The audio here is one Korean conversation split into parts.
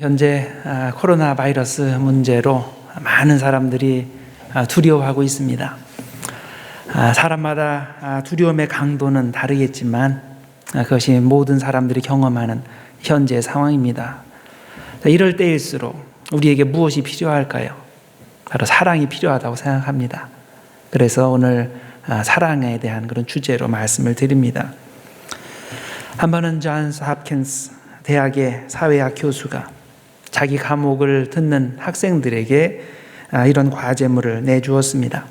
현재 아, 코로나 바이러스 문제로 많은 사람들이 아, 두려워하고 있습니다. 아, 사람마다 아, 두려움의 강도는 다르겠지만 아, 그것이 모든 사람들이 경험하는 현재 상황입니다. 자, 이럴 때일수록 우리에게 무엇이 필요할까요? 바로 사랑이 필요하다고 생각합니다. 그래서 오늘 아, 사랑에 대한 그런 주제로 말씀을 드립니다. 한 번은 존스 홉킨스 대학의 사회학 교수가 자기 과목을 듣는 학생들에게 아, 이런 과제물을 내주었습니다.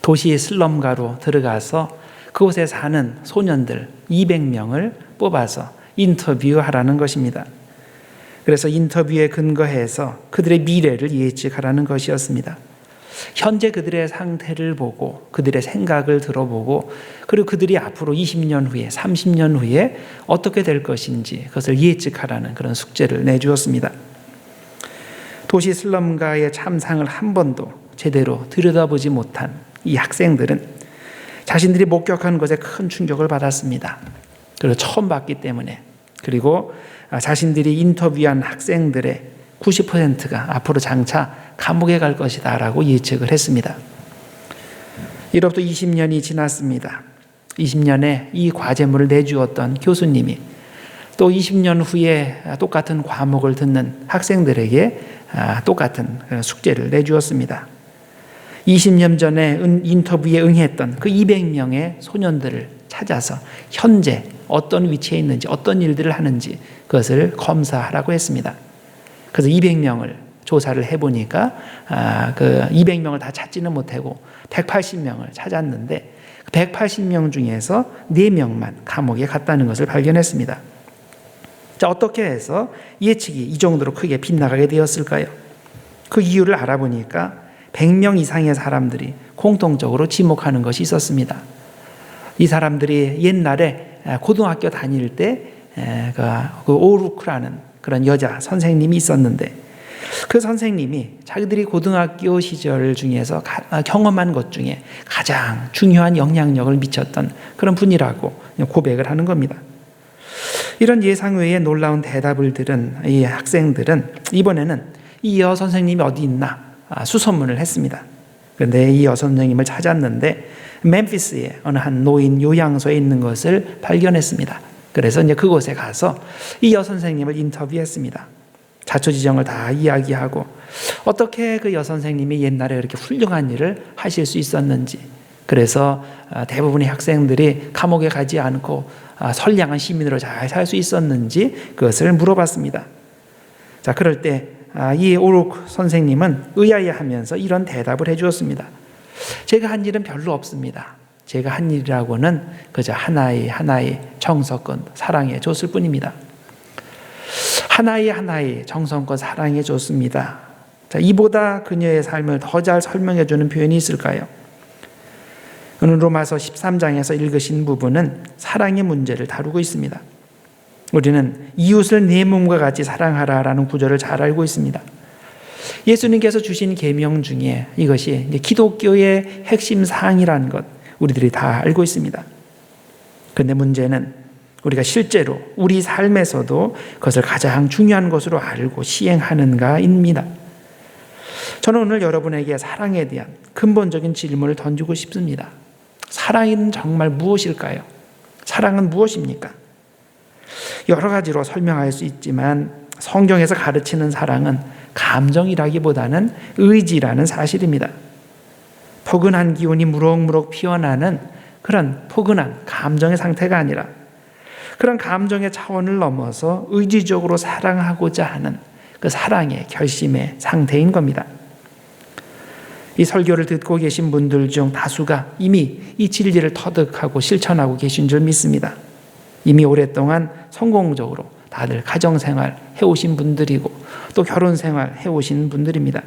도시 슬럼가로 들어가서 그곳에 사는 소년들 200명을 뽑아서 인터뷰하라는 것입니다. 그래서 인터뷰에 근거해서 그들의 미래를 예측하라는 것이었습니다. 현재 그들의 상태를 보고 그들의 생각을 들어보고 그리고 그들이 앞으로 20년 후에 30년 후에 어떻게 될 것인지 그것을 예측하라는 그런 숙제를 내주었습니다. 도시 슬럼가의 참상을 한 번도 제대로 들여다보지 못한 이 학생들은 자신들이 목격한 것에 큰 충격을 받았습니다. 그리고 처음 봤기 때문에 그리고 자신들이 인터뷰한 학생들의 90%가 앞으로 장차 감옥에 갈 것이다 라고 예측을 했습니다. 이로부터 20년이 지났습니다. 20년에 이 과제물을 내주었던 교수님이 또 20년 후에 똑같은 과목을 듣는 학생들에게 똑같은 숙제를 내주었습니다. 20년 전에 인터뷰에 응했던 그 200명의 소년들을 찾아서 현재 어떤 위치에 있는지 어떤 일들을 하는지 그것을 검사하라고 했습니다. 그래서 200명을 조사를 해보니까 아, 그 200명을 다 찾지는 못하고 180명을 찾았는데 180명 중에서 4명만 감옥에 갔다는 것을 발견했습니다. 자, 어떻게 해서 예측이 이 정도로 크게 빗나가게 되었을까요? 그 이유를 알아보니까 100명 이상의 사람들이 공통적으로 지목하는 것이 있었습니다. 이 사람들이 옛날에 고등학교 다닐 때 그 오루크라는 그런 여자 선생님이 있었는데 그 선생님이 자기들이 고등학교 시절 중에서 경험한 것 중에 가장 중요한 영향력을 미쳤던 그런 분이라고 고백을 하는 겁니다. 이런 예상 외의 놀라운 대답을 들은 이 학생들은 이번에는 이 여 선생님이 어디 있나 수소문을 했습니다. 그런데 이 여 선생님을 찾았는데 멤피스의 어느 한 노인 요양소에 있는 것을 발견했습니다. 그래서 이제 그곳에 가서 이 여 선생님을 인터뷰했습니다. 자초지정을 다 이야기하고 어떻게 그 여 선생님이 옛날에 그렇게 훌륭한 일을 하실 수 있었는지 그래서 대부분의 학생들이 감옥에 가지 않고 선량한 시민으로 잘 살 수 있었는지 그것을 물어봤습니다. 자, 그럴 때 이 오룩 선생님은 의아해하면서 이런 대답을 해주었습니다. 제가 한 일은 별로 없습니다. 제가 한 일이라고는 그저 하나의 하나의 정성껏 사랑해 줬을 뿐입니다. 하나의 하나의 정성껏 사랑해 줬습니다. 자, 이보다 그녀의 삶을 더 잘 설명해 주는 표현이 있을까요? 오늘 로마서 13장에서 읽으신 부분은 사랑의 문제를 다루고 있습니다. 우리는 이웃을 내 몸과 같이 사랑하라라는 구절을 잘 알고 있습니다. 예수님께서 주신 계명 중에 이것이 기독교의 핵심 사항이라는 것 우리들이 다 알고 있습니다. 그런데 문제는 우리가 실제로 우리 삶에서도 그것을 가장 중요한 것으로 알고 시행하는가입니다. 저는 오늘 여러분에게 사랑에 대한 근본적인 질문을 던지고 싶습니다. 사랑은 정말 무엇일까요? 사랑은 무엇입니까? 여러 가지로 설명할 수 있지만 성경에서 가르치는 사랑은 감정이라기보다는 의지라는 사실입니다. 포근한 기운이 무럭무럭 피어나는 그런 포근한 감정의 상태가 아니라 그런 감정의 차원을 넘어서 의지적으로 사랑하고자 하는 그 사랑의 결심의 상태인 겁니다. 이 설교를 듣고 계신 분들 중 다수가 이미 이 진리를 터득하고 실천하고 계신 줄 믿습니다. 이미 오랫동안 성공적으로 다들 가정생활 해오신 분들이고 또 결혼생활 해오신 분들입니다.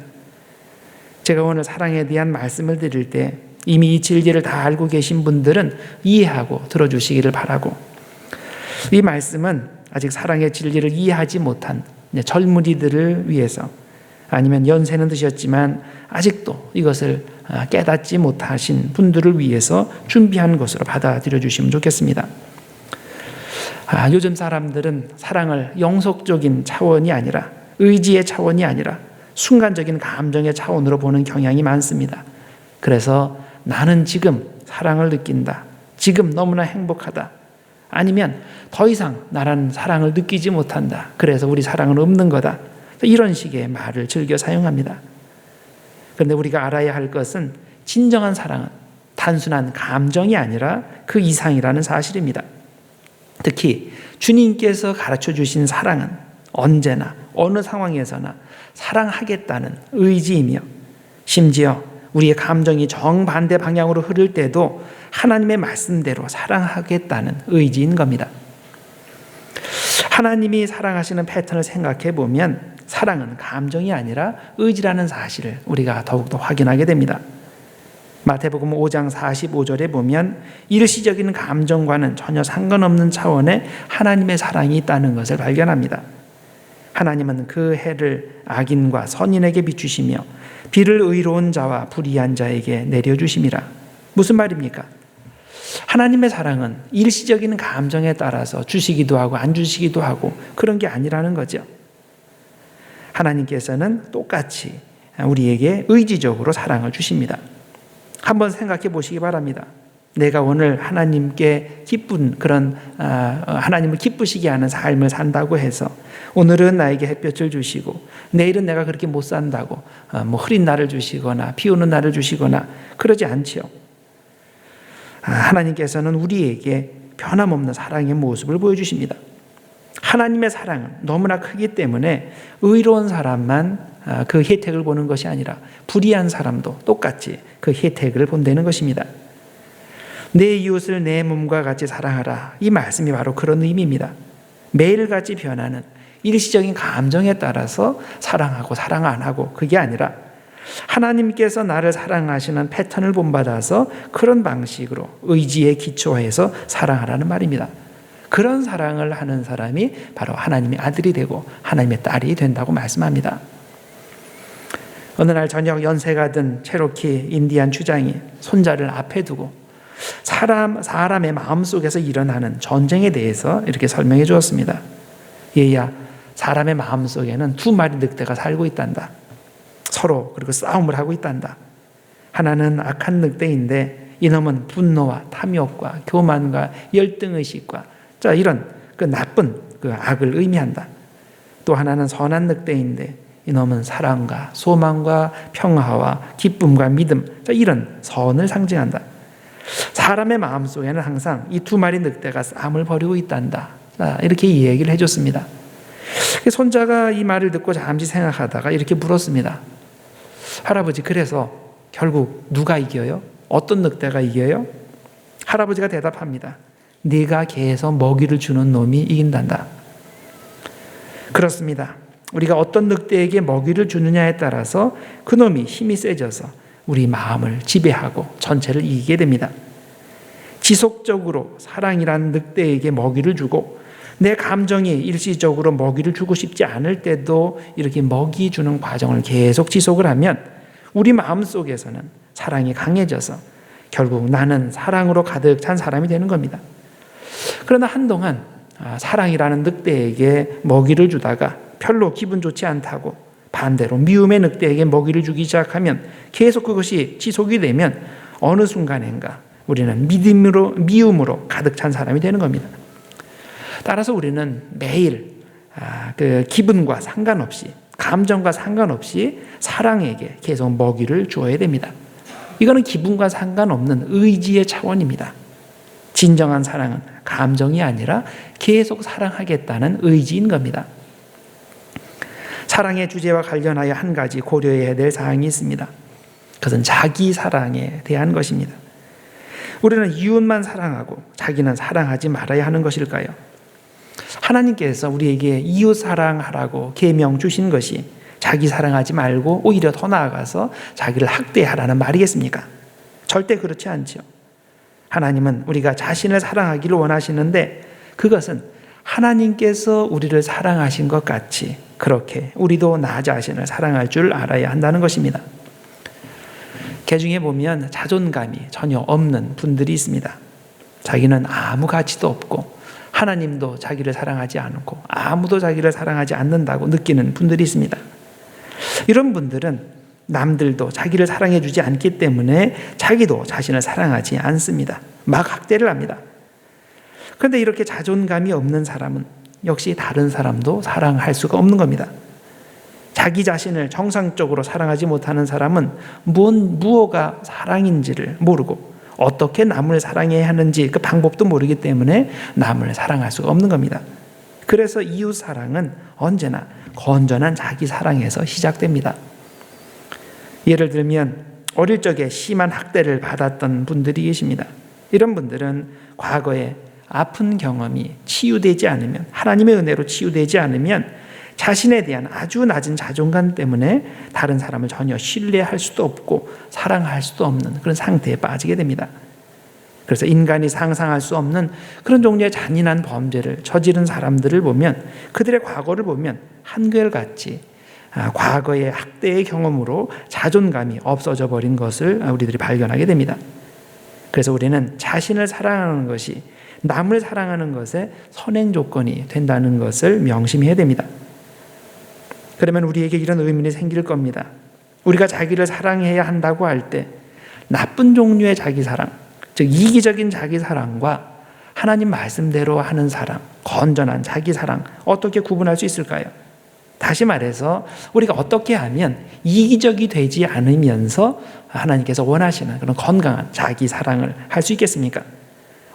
제가 오늘 사랑에 대한 말씀을 드릴 때 이미 이 진리를 다 알고 계신 분들은 이해하고 들어주시기를 바라고 이 말씀은 아직 사랑의 진리를 이해하지 못한 젊은이들을 위해서 아니면 연세는 드셨지만 아직도 이것을 깨닫지 못하신 분들을 위해서 준비한 것으로 받아들여 주시면 좋겠습니다. 아, 요즘 사람들은 사랑을 영속적인 차원이 아니라 의지의 차원이 아니라 순간적인 감정의 차원으로 보는 경향이 많습니다. 그래서 나는 지금 사랑을 느낀다. 지금 너무나 행복하다. 아니면 더 이상 나란 사랑을 느끼지 못한다. 그래서 우리 사랑은 없는 거다. 이런 식의 말을 즐겨 사용합니다. 그런데 우리가 알아야 할 것은 진정한 사랑은 단순한 감정이 아니라 그 이상이라는 사실입니다. 특히 주님께서 가르쳐 주신 사랑은 언제나 어느 상황에서나 사랑하겠다는 의지이며 심지어 우리의 감정이 정반대 방향으로 흐를 때도 하나님의 말씀대로 사랑하겠다는 의지인 겁니다. 하나님이 사랑하시는 패턴을 생각해 보면 사랑은 감정이 아니라 의지라는 사실을 우리가 더욱더 확인하게 됩니다. 마태복음 5장 45절에 보면 일시적인 감정과는 전혀 상관없는 차원의 하나님의 사랑이 있다는 것을 발견합니다. 하나님은 그 해를 악인과 선인에게 비추시며 비를 의로운 자와 불의한 자에게 내려주심이라. 무슨 말입니까? 하나님의 사랑은 일시적인 감정에 따라서 주시기도 하고 안 주시기도 하고 그런 게 아니라는 거죠. 하나님께서는 똑같이 우리에게 의지적으로 사랑을 주십니다. 한번 생각해 보시기 바랍니다. 내가 오늘 하나님께 기쁜 그런 아, 하나님을 기쁘시게 하는 삶을 산다고 해서 오늘은 나에게 햇볕을 주시고 내일은 내가 그렇게 못 산다고 아, 뭐 흐린 날을 주시거나 비 오는 날을 주시거나 그러지 않지요. 아, 하나님께서는 우리에게 변함없는 사랑의 모습을 보여주십니다. 하나님의 사랑은 너무나 크기 때문에 의로운 사람만 아, 그 혜택을 보는 것이 아니라 불의한 사람도 똑같이 그 혜택을 본다는 것입니다. 내 이웃을 내 몸과 같이 사랑하라. 이 말씀이 바로 그런 의미입니다. 매일같이 변하는 일시적인 감정에 따라서 사랑하고 사랑 안 하고 그게 아니라 하나님께서 나를 사랑하시는 패턴을 본받아서 그런 방식으로 의지에 기초해서 사랑하라는 말입니다. 그런 사랑을 하는 사람이 바로 하나님의 아들이 되고 하나님의 딸이 된다고 말씀합니다. 어느 날 저녁 연세가 든 체로키 인디안 주장이 손자를 앞에 두고 사람, 사람의 마음 속에서 일어나는 전쟁에 대해서 이렇게 설명해 주었습니다. 얘야, 사람의 마음 속에는 두 마리 늑대가 살고 있단다. 서로 그리고 싸움을 하고 있단다. 하나는 악한 늑대인데 이놈은 분노와 탐욕과 교만과 열등의식과 자 이런 그 나쁜 그 악을 의미한다. 또 하나는 선한 늑대인데 이놈은 사랑과 소망과 평화와 기쁨과 믿음 자 이런 선을 상징한다. 사람의 마음 속에는 항상 이 두 마리 늑대가 싸움을 벌이고 있단다. 자, 이렇게 이 얘기를 해줬습니다. 손자가 이 말을 듣고 잠시 생각하다가 이렇게 물었습니다. 할아버지, 그래서 결국 누가 이겨요? 어떤 늑대가 이겨요? 할아버지가 대답합니다. 네가 개에서 먹이를 주는 놈이 이긴단다. 그렇습니다. 우리가 어떤 늑대에게 먹이를 주느냐에 따라서 그 놈이 힘이 세져서 우리 마음을 지배하고 전체를 이기게 됩니다. 지속적으로 사랑이란 늑대에게 먹이를 주고 내 감정이 일시적으로 먹이를 주고 싶지 않을 때도 이렇게 먹이 주는 과정을 계속 지속을 하면 우리 마음 속에서는 사랑이 강해져서 결국 나는 사랑으로 가득 찬 사람이 되는 겁니다. 그러나 한동안 아, 사랑이라는 늑대에게 먹이를 주다가 별로 기분 좋지 않다고 반대로 미움의 늑대에게 먹이를 주기 시작하면 계속 그것이 지속이 되면 어느 순간인가 우리는 믿음으로 미움으로 가득 찬 사람이 되는 겁니다. 따라서 우리는 매일 아, 그 기분과 상관없이 감정과 상관없이 사랑에게 계속 먹이를 주어야 됩니다. 이거는 기분과 상관없는 의지의 차원입니다. 진정한 사랑은 감정이 아니라 계속 사랑하겠다는 의지인 겁니다. 사랑의 주제와 관련하여 한 가지 고려해야 될 사항이 있습니다. 그것은 자기 사랑에 대한 것입니다. 우리는 이웃만 사랑하고 자기는 사랑하지 말아야 하는 것일까요? 하나님께서 우리에게 이웃 사랑하라고 계명 주신 것이 자기 사랑하지 말고 오히려 더 나아가서 자기를 학대하라는 말이겠습니까? 절대 그렇지 않죠. 하나님은 우리가 자신을 사랑하기를 원하시는데 그것은 하나님께서 우리를 사랑하신 것 같이 그렇게 우리도 나 자신을 사랑할 줄 알아야 한다는 것입니다. 개중에 보면 자존감이 전혀 없는 분들이 있습니다. 자기는 아무 가치도 없고 하나님도 자기를 사랑하지 않고 아무도 자기를 사랑하지 않는다고 느끼는 분들이 있습니다. 이런 분들은 남들도 자기를 사랑해 주지 않기 때문에 자기도 자신을 사랑하지 않습니다. 막 학대를 합니다. 그런데 이렇게 자존감이 없는 사람은 역시 다른 사람도 사랑할 수가 없는 겁니다. 자기 자신을 정상적으로 사랑하지 못하는 사람은 무언, 무엇가 사랑인지를 모르고 어떻게 남을 사랑해야 하는지 그 방법도 모르기 때문에 남을 사랑할 수가 없는 겁니다. 그래서 이웃 사랑은 언제나 건전한 자기 사랑에서 시작됩니다. 예를 들면 어릴 적에 심한 학대를 받았던 분들이 계십니다. 이런 분들은 과거에 아픈 경험이 치유되지 않으면 하나님의 은혜로 치유되지 않으면 자신에 대한 아주 낮은 자존감 때문에 다른 사람을 전혀 신뢰할 수도 없고 사랑할 수도 없는 그런 상태에 빠지게 됩니다. 그래서 인간이 상상할 수 없는 그런 종류의 잔인한 범죄를 저지른 사람들을 보면 그들의 과거를 보면 한결같이 아, 과거의 학대의 경험으로 자존감이 없어져 버린 것을 우리들이 발견하게 됩니다. 그래서 우리는 자신을 사랑하는 것이 남을 사랑하는 것의 선행 조건이 된다는 것을 명심해야 됩니다. 그러면 우리에게 이런 의문이 생길 겁니다. 우리가 자기를 사랑해야 한다고 할 때 나쁜 종류의 자기 사랑, 즉 이기적인 자기 사랑과 하나님 말씀대로 하는 사랑, 건전한 자기 사랑 어떻게 구분할 수 있을까요? 다시 말해서 우리가 어떻게 하면 이기적이 되지 않으면서 하나님께서 원하시는 그런 건강한 자기 사랑을 할 수 있겠습니까?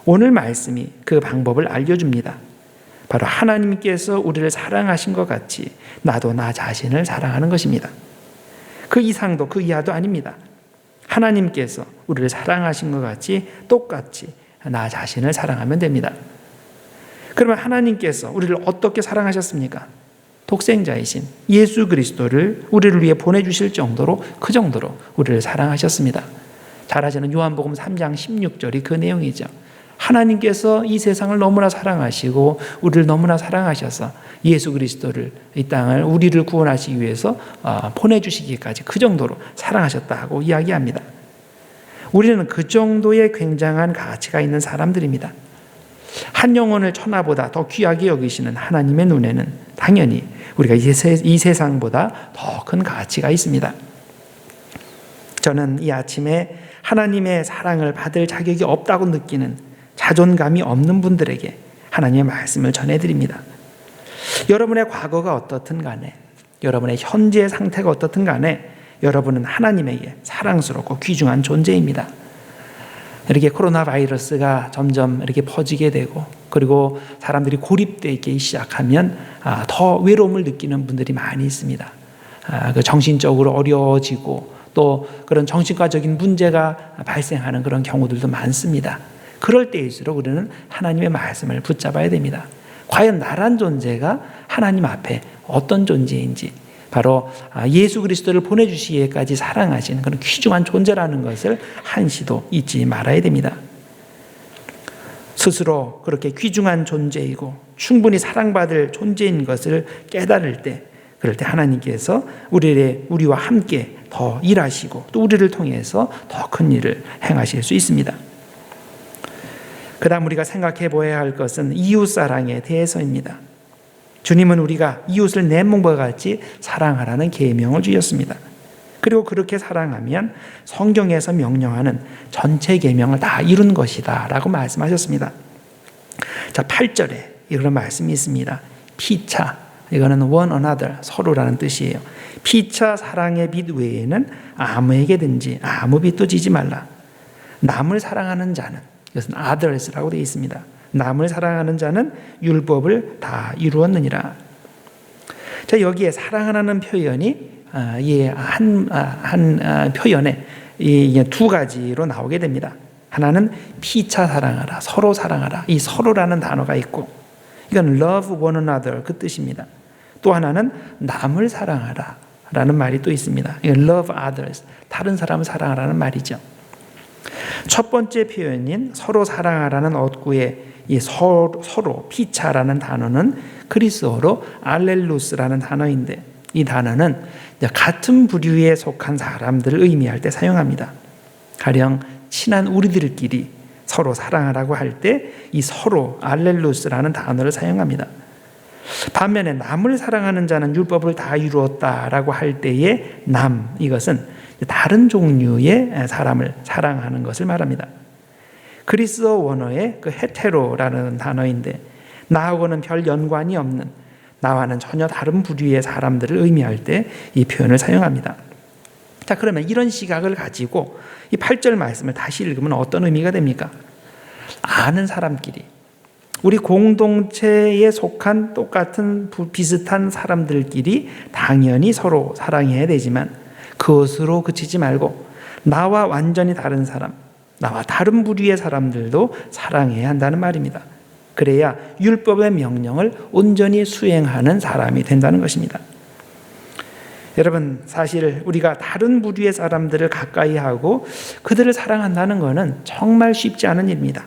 오늘 말씀이 그 방법을 알려줍니다. 바로 하나님께서 우리를 사랑하신 것 같이 나도 나 자신을 사랑하는 것입니다. 그 이상도 그 이하도 아닙니다. 하나님께서 우리를 사랑하신 것 같이 똑같이 나 자신을 사랑하면 됩니다. 그러면 하나님께서 우리를 어떻게 사랑하셨습니까? 독생자이신 예수 그리스도를 우리를 위해 보내주실 정도로 그 정도로 우리를 사랑하셨습니다. 잘 아시는 요한복음 3장 16절이 그 내용이죠. 하나님께서 이 세상을 너무나 사랑하시고 우리를 너무나 사랑하셔서 예수 그리스도를 이 땅을 우리를 구원하시기 위해서 어, 보내주시기까지 그 정도로 사랑하셨다고 이야기합니다. 우리는 그 정도의 굉장한 가치가 있는 사람들입니다. 한 영혼을 천하보다 더 귀하게 여기시는 하나님의 눈에는 당연히 우리가 이 세상보다 더 큰 가치가 있습니다. 저는 이 아침에 하나님의 사랑을 받을 자격이 없다고 느끼는 자존감이 없는 분들에게 하나님의 말씀을 전해드립니다. 여러분의 과거가 어떻든 간에, 여러분의 현재 상태가 어떻든 간에, 여러분은 하나님에게 사랑스럽고 귀중한 존재입니다. 이렇게 코로나 바이러스가 점점 이렇게 퍼지게 되고, 그리고 사람들이 고립되기 시작하면 아, 더 외로움을 느끼는 분들이 많이 있습니다. 아, 그 정신적으로 어려워지고, 또 그런 정신과적인 문제가 발생하는 그런 경우들도 많습니다. 그럴 때일수록 우리는 하나님의 말씀을 붙잡아야 됩니다. 과연 나란 존재가 하나님 앞에 어떤 존재인지 바로 아, 예수 그리스도를 보내주시기까지 사랑하시는 그런 귀중한 존재라는 것을 한시도 잊지 말아야 됩니다. 스스로 그렇게 귀중한 존재이고 충분히 사랑받을 존재인 것을 깨달을 때 그럴 때 하나님께서 우리의 우리와 함께 더 일하시고 또 우리를 통해서 더 큰 일을 행하실 수 있습니다. 그 다음 우리가 생각해 보아야 할 것은 이웃 사랑에 대해서입니다. 주님은 우리가 이웃을 내 몸과 같이 사랑하라는 계명을 주셨습니다. 그리고 그렇게 사랑하면 성경에서 명령하는 전체 계명을 다 이룬 것이다 라고 말씀하셨습니다. 자, 8절에 이런 말씀이 있습니다. 피차, 이거는 one another, 서로라는 뜻이에요. 피차 사랑의 빛 외에는 아무에게든지 아무 빛도 지지 말라. 남을 사랑하는 자는 이것은 others라고 되어 있습니다. 남을 사랑하는 자는 율법을 다 이루었느니라. 자 여기에 사랑하는 표현이 아, 이한 아, 한 아, 표현에 두 가지로 나오게 됩니다. 하나는 피차 사랑하라, 서로 사랑하라. 이 서로라는 단어가 있고, 이건 love one another 그 뜻입니다. 또 하나는 남을 사랑하라. 라는 말이 또 있습니다. 이건 love others. 다른 사람을 사랑하라는 말이죠. 첫 번째 표현인 서로 사랑하라는 얻구의 이 서로, 서로 피차라는 단어는 그리스어로 알렐루스라는 단어인데 이 단어는 같은 부류에 속한 사람들을 의미할 때 사용합니다. 가령 친한 우리들끼리 서로 사랑하라고 할 때 이 서로 알렐루스라는 단어를 사용합니다. 반면에 남을 사랑하는 자는 율법을 다 이루었다라고 할 때의 남 이것은 다른 종류의 사람을 사랑하는 것을 말합니다. 그리스어 원어의 그 헤테로라는 단어인데 나하고는 별 연관이 없는 나와는 전혀 다른 부류의 사람들을 의미할 때 이 표현을 사용합니다. 자, 그러면 이런 시각을 가지고 이 8절 말씀을 다시 읽으면 어떤 의미가 됩니까? 아는 사람끼리 우리 공동체에 속한 똑같은 비슷한 사람들끼리 당연히 서로 사랑해야 되지만 그것으로 그치지 말고 나와 완전히 다른 사람, 나와 다른 부류의 사람들도 사랑해야 한다는 말입니다. 그래야 율법의 명령을 온전히 수행하는 사람이 된다는 것입니다. 여러분, 사실 우리가 다른 부류의 사람들을 가까이 하고 그들을 사랑한다는 것은 정말 쉽지 않은 일입니다.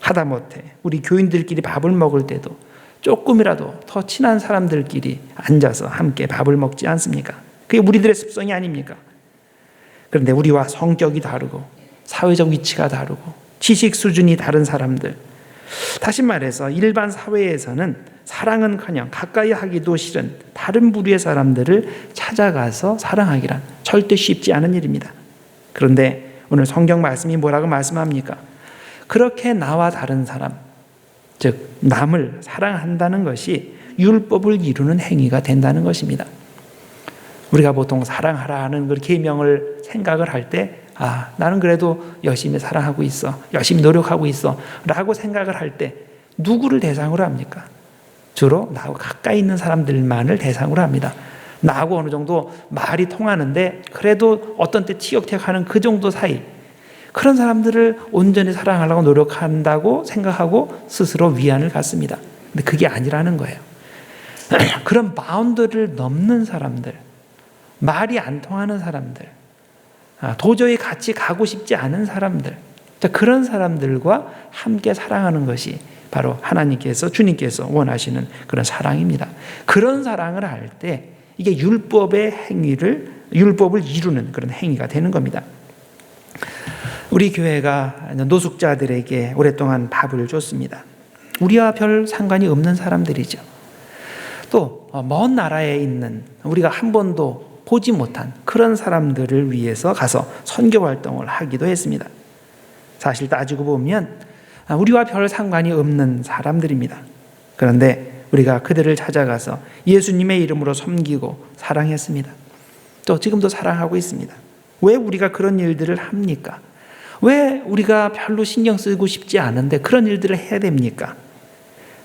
하다못해 우리 교인들끼리 밥을 먹을 때도 조금이라도 더 친한 사람들끼리 앉아서 함께 밥을 먹지 않습니까? 그게 우리들의 습성이 아닙니까? 그런데 우리와 성격이 다르고 사회적 위치가 다르고 지식 수준이 다른 사람들 다시 말해서 일반 사회에서는 사랑은커녕 가까이 하기도 싫은 다른 부류의 사람들을 찾아가서 사랑하기란 절대 쉽지 않은 일입니다. 그런데 오늘 성경 말씀이 뭐라고 말씀합니까? 그렇게 나와 다른 사람, 즉 남을 사랑한다는 것이 율법을 이루는 행위가 된다는 것입니다. 우리가 보통 사랑하라 하는 그 계명을 생각을 할 때, 아, 나는 그래도 열심히 사랑하고 있어. 열심히 노력하고 있어. 라고 생각을 할 때, 누구를 대상으로 합니까? 주로 나하고 가까이 있는 사람들만을 대상으로 합니다. 나하고 어느 정도 말이 통하는데, 그래도 어떤 때 티격태격하는 그 정도 사이, 그런 사람들을 온전히 사랑하려고 노력한다고 생각하고 스스로 위안을 갖습니다. 근데 그게 아니라는 거예요. 그런 바운드를 넘는 사람들, 말이 안 통하는 사람들, 아, 도저히 같이 가고 싶지 않은 사람들, 그런 사람들과 함께 사랑하는 것이 바로 하나님께서, 주님께서 원하시는 그런 사랑입니다. 그런 사랑을 할 때 이게 율법의 행위를, 율법을 이루는 그런 행위가 되는 겁니다. 우리 교회가 노숙자들에게 오랫동안 밥을 줬습니다. 우리와 별 상관이 없는 사람들이죠. 또 먼 나라에 있는 우리가 한 번도 보지 못한 그런 사람들을 위해서 가서 선교 활동을 하기도 했습니다. 사실 따지고 보면 우리와 별 상관이 없는 사람들입니다. 그런데 우리가 그들을 찾아가서 예수님의 이름으로 섬기고 사랑했습니다. 또 지금도 사랑하고 있습니다. 왜 우리가 그런 일들을 합니까? 왜 우리가 별로 신경 쓰고 싶지 않은데 그런 일들을 해야 됩니까?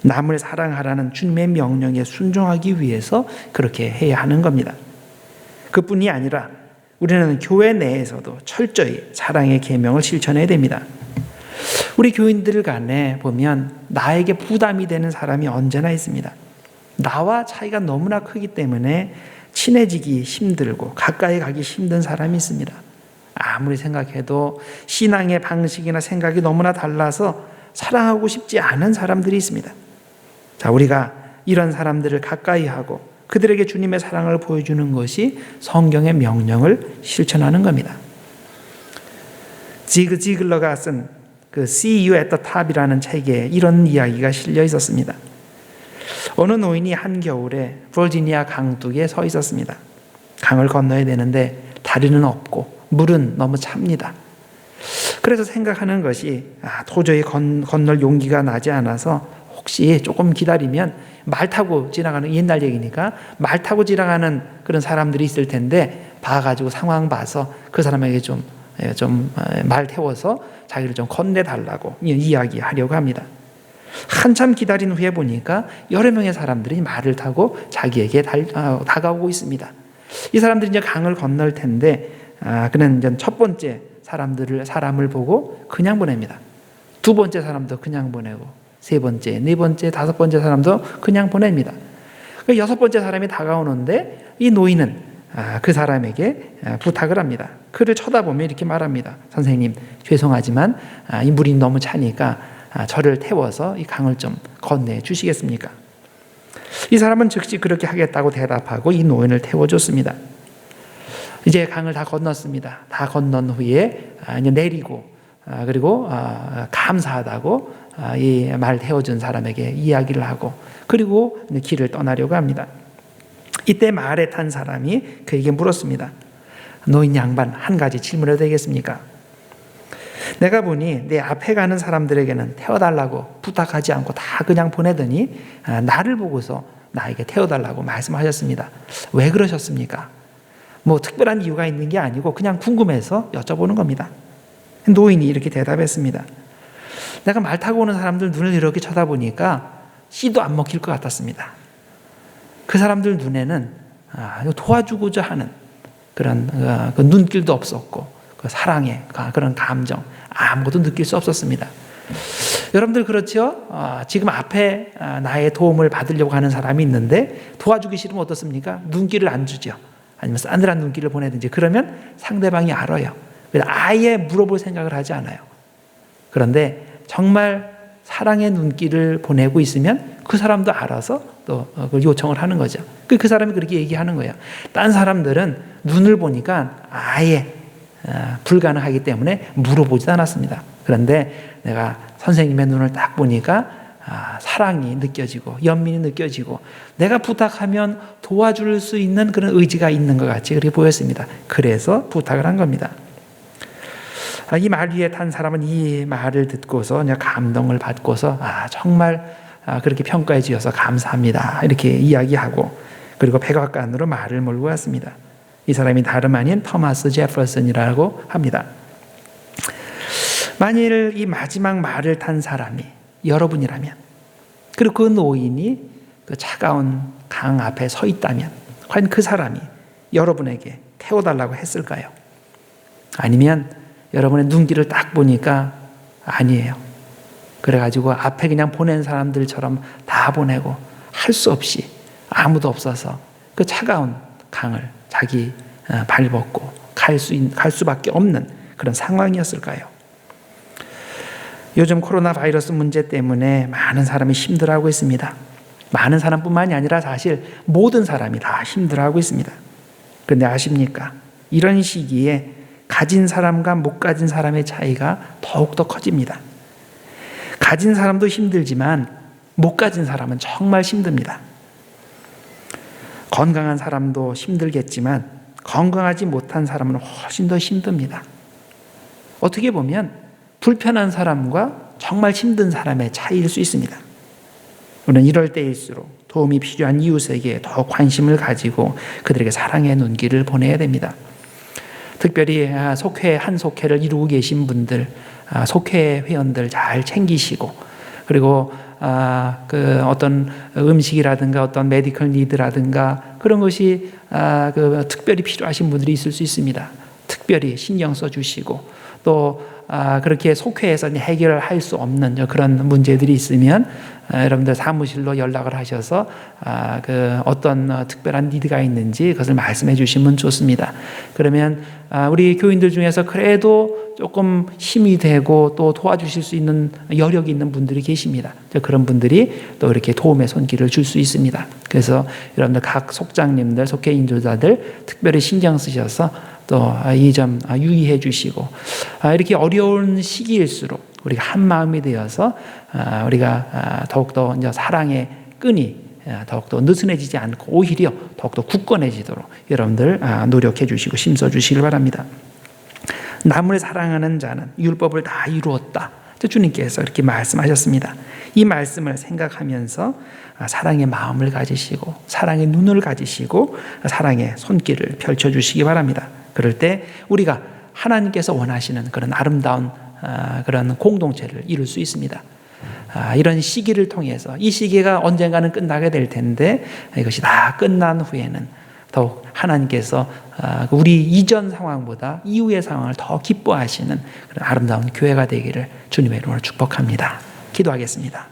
남을 사랑하라는 주님의 명령에 순종하기 위해서 그렇게 해야 하는 겁니다. 그뿐이 아니라 우리는 교회 내에서도 철저히 사랑의 계명을 실천해야 됩니다. 우리 교인들 간에 보면 나에게 부담이 되는 사람이 언제나 있습니다. 나와 차이가 너무나 크기 때문에 친해지기 힘들고 가까이 가기 힘든 사람이 있습니다. 아무리 생각해도 신앙의 방식이나 생각이 너무나 달라서 사랑하고 싶지 않은 사람들이 있습니다. 자, 우리가 이런 사람들을 가까이 하고 그들에게 주님의 사랑을 보여주는 것이 성경의 명령을 실천하는 겁니다. 지그 지글러가 쓴 그 See You at the Top이라는 책에 이런 이야기가 실려 있었습니다. 어느 노인이 한겨울에 버지니아 강둑에 서 있었습니다. 강을 건너야 되는데 다리는 없고 물은 너무 찹니다. 그래서 생각하는 것이 아, 도저히 건, 건널 용기가 나지 않아서 혹시 조금 기다리면 말 타고 지나가는 옛날 얘기니까 말 타고 지나가는 그런 사람들이 있을 텐데 봐가지고 상황 봐서 그 사람에게 좀 좀말 예, 태워서 자기를 좀 건네 달라고 이야기하려고 합니다. 한참 기다린 후에 보니까 여러 명의 사람들이 말을 타고 자기에게 달, 어, 다가오고 있습니다. 이 사람들이 이제 강을 건널 텐데 아, 그는 이제 첫 번째 사람들을 사람을 보고 그냥 보냅니다. 두 번째 사람도 그냥 보내고 세 번째, 네 번째, 다섯 번째 사람도 그냥 보냅니다. 그 여섯 번째 사람이 다가오는데 이 노인은 아, 그 사람에게 아, 부탁을 합니다. 그를 쳐다보며 이렇게 말합니다. 선생님, 죄송하지만 아, 이 물이 너무 차니까 아, 저를 태워서 이 강을 좀 건네 주시겠습니까? 이 사람은 즉시 그렇게 하겠다고 대답하고 이 노인을 태워줬습니다. 이제 강을 다 건넜습니다. 다 건넌 후에 내리고 아, 그리고 아, 감사하다고 아, 이 말 태워준 사람에게 이야기를 하고 그리고 길을 떠나려고 합니다. 이때 말에 탄 사람이 그에게 물었습니다. 노인 양반 한 가지 질문해도 되겠습니까? 내가 보니 내 앞에 가는 사람들에게는 태워달라고 부탁하지 않고 다 그냥 보내더니 아, 나를 보고서 나에게 태워달라고 말씀하셨습니다. 왜 그러셨습니까? 뭐 특별한 이유가 있는 게 아니고 그냥 궁금해서 여쭤보는 겁니다. 노인이 이렇게 대답했습니다. 내가 말 타고 오는 사람들 눈을 이렇게 쳐다보니까 씨도 안 먹힐 것 같았습니다. 그 사람들 눈에는 아, 도와주고자 하는 그런 어, 그 눈길도 없었고 그 사랑의 그런 감정 아무것도 느낄 수 없었습니다. 여러분들 그렇죠? 아, 지금 앞에 아, 나의 도움을 받으려고 하는 사람이 있는데 도와주기 싫으면 어떻습니까? 눈길을 안 주죠. 아니면 싸늘한 눈길을 보내든지 그러면 상대방이 알아요. 아예 물어볼 생각을 하지 않아요. 그런데 정말 사랑의 눈길을 보내고 있으면 그 사람도 알아서 또 어, 그걸 요청을 하는 거죠. 그, 그 사람이 그렇게 얘기하는 거예요. 딴 사람들은 눈을 보니까 아예 어, 불가능하기 때문에 물어보지도 않았습니다. 그런데 내가 선생님의 눈을 딱 보니까 아, 사랑이 느껴지고 연민이 느껴지고 내가 부탁하면 도와줄 수 있는 그런 의지가 있는 것 같이 그렇게 보였습니다. 그래서 부탁을 한 겁니다. 아, 이말 위에 탄 사람은 이 말을 듣고서 그냥 감동을 받고서 아 정말 아, 그렇게 평가해 주셔서 감사합니다 이렇게 이야기하고 그리고 백악관으로 말을 몰고 왔습니다. 이 사람이 다름 아닌 터마스 제퍼슨이라고 합니다. 만일 이 마지막 말을 탄 사람이 여러분이라면 그리고 그 노인이 그 차가운 강 앞에 서 있다면 과연 그 사람이 여러분에게 태워달라고 했을까요? 아니면 여러분의 눈길을 딱 보니까 아니에요. 그래가지고 앞에 그냥 보낸 사람들처럼 다 보내고 할 수 없이 아무도 없어서 그 차가운 강을 자기 어, 발 벗고 갈, 수, 갈 수밖에 없는 그런 상황이었을까요? 요즘 코로나 바이러스 문제 때문에 많은 사람이 힘들어하고 있습니다. 많은 사람뿐만이 아니라 사실 모든 사람이 다 힘들어하고 있습니다. 그런데 아십니까? 이런 시기에 가진 사람과 못 가진 사람의 차이가 더욱더 커집니다. 가진 사람도 힘들지만 못 가진 사람은 정말 힘듭니다. 건강한 사람도 힘들겠지만 건강하지 못한 사람은 훨씬 더 힘듭니다. 어떻게 보면 불편한 사람과 정말 힘든 사람의 차이일 수 있습니다. 우리는 이럴 때일수록 도움이 필요한 이웃에게 더 관심을 가지고 그들에게 사랑의 눈길을 보내야 됩니다. 특별히 아, 속회 한 속회를 이루고 계신 분들, 아, 속회 회원들 잘 챙기시고 그리고 아, 그 어떤 음식이라든가 어떤 메디컬 니드라든가 그런 것이 그 특별히 필요하신 분들이 있을 수 있습니다. 특별히 신경 써 주시고 또 아, 그렇게 속회에서 해결할 수 없는 그런 문제들이 있으면 아, 여러분들 사무실로 연락을 하셔서 아, 그 어떤 어, 특별한 니드가 있는지 그것을 말씀해 주시면 좋습니다. 그러면 우리 교인들 중에서 그래도 조금 힘이 되고 또 도와주실 수 있는 여력이 있는 분들이 계십니다. 그런 분들이 또 이렇게 도움의 손길을 줄 수 있습니다. 그래서 여러분들 각 속장님들, 속회 인도자들 특별히 신경 쓰셔서 또 이 점 유의해 주시고 이렇게 어려운 시기일수록 우리가 한 마음이 되어서 우리가 더욱더 사랑의 끈이 더욱더 느슨해지지 않고 오히려 더욱더 굳건해지도록 여러분들 노력해 주시고 심써 주시길 바랍니다. 남을 사랑하는 자는 율법을 다 이루었다. 주님께서 이렇게 말씀하셨습니다. 이 말씀을 생각하면서 사랑의 마음을 가지시고 사랑의 눈을 가지시고 사랑의 손길을 펼쳐 주시기 바랍니다. 그럴 때 우리가 하나님께서 원하시는 그런 아름다운 아, 그런 공동체를 이룰 수 있습니다. 아, 이런 시기를 통해서 이 시기가 언젠가는 끝나게 될 텐데 이것이 다 끝난 후에는 더욱 하나님께서 아, 그 우리 이전 상황보다 이후의 상황을 더 기뻐하시는 그런 아름다운 교회가 되기를 주님의 이름으로 축복합니다. 기도하겠습니다.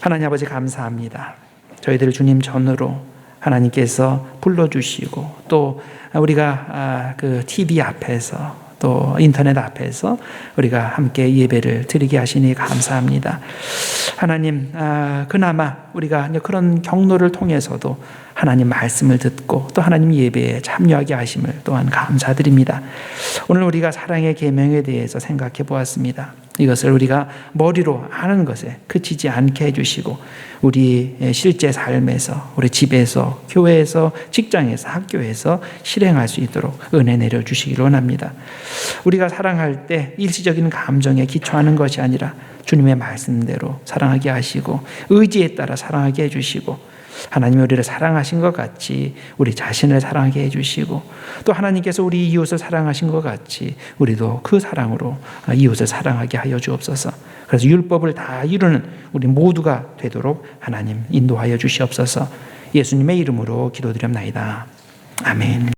하나님 아버지 감사합니다. 저희들 주님 전으로 하나님께서 불러주시고 또 우리가 그 TV 앞에서 또 인터넷 앞에서 우리가 함께 예배를 드리게 하시니 감사합니다. 하나님, 아, 그나마 우리가 그런 경로를 통해서도 하나님 말씀을 듣고 또 하나님 예배에 참여하게 하심을 또한 감사드립니다. 오늘 우리가 사랑의 계명에 대해서 생각해 보았습니다. 이것을 우리가 머리로 아는 것에 그치지 않게 해주시고 우리 실제 삶에서 우리 집에서 교회에서 직장에서 학교에서 실행할 수 있도록 은혜 내려 주시기를 원합니다. 우리가 사랑할 때 일시적인 감정에 기초하는 것이 아니라 주님의 말씀대로 사랑하게 하시고 의지에 따라 사랑하게 해주시고 하나님이 우리를 사랑하신 것 같이 우리 자신을 사랑하게 해주시고 또 하나님께서 우리 이웃을 사랑하신 것 같이 우리도 그 사랑으로 이웃을 사랑하게 하여 주옵소서. 그래서 율법을 다 이루는 우리 모두가 되도록 하나님 인도하여 주시옵소서. 예수님의 이름으로 기도드립나이다. 아멘.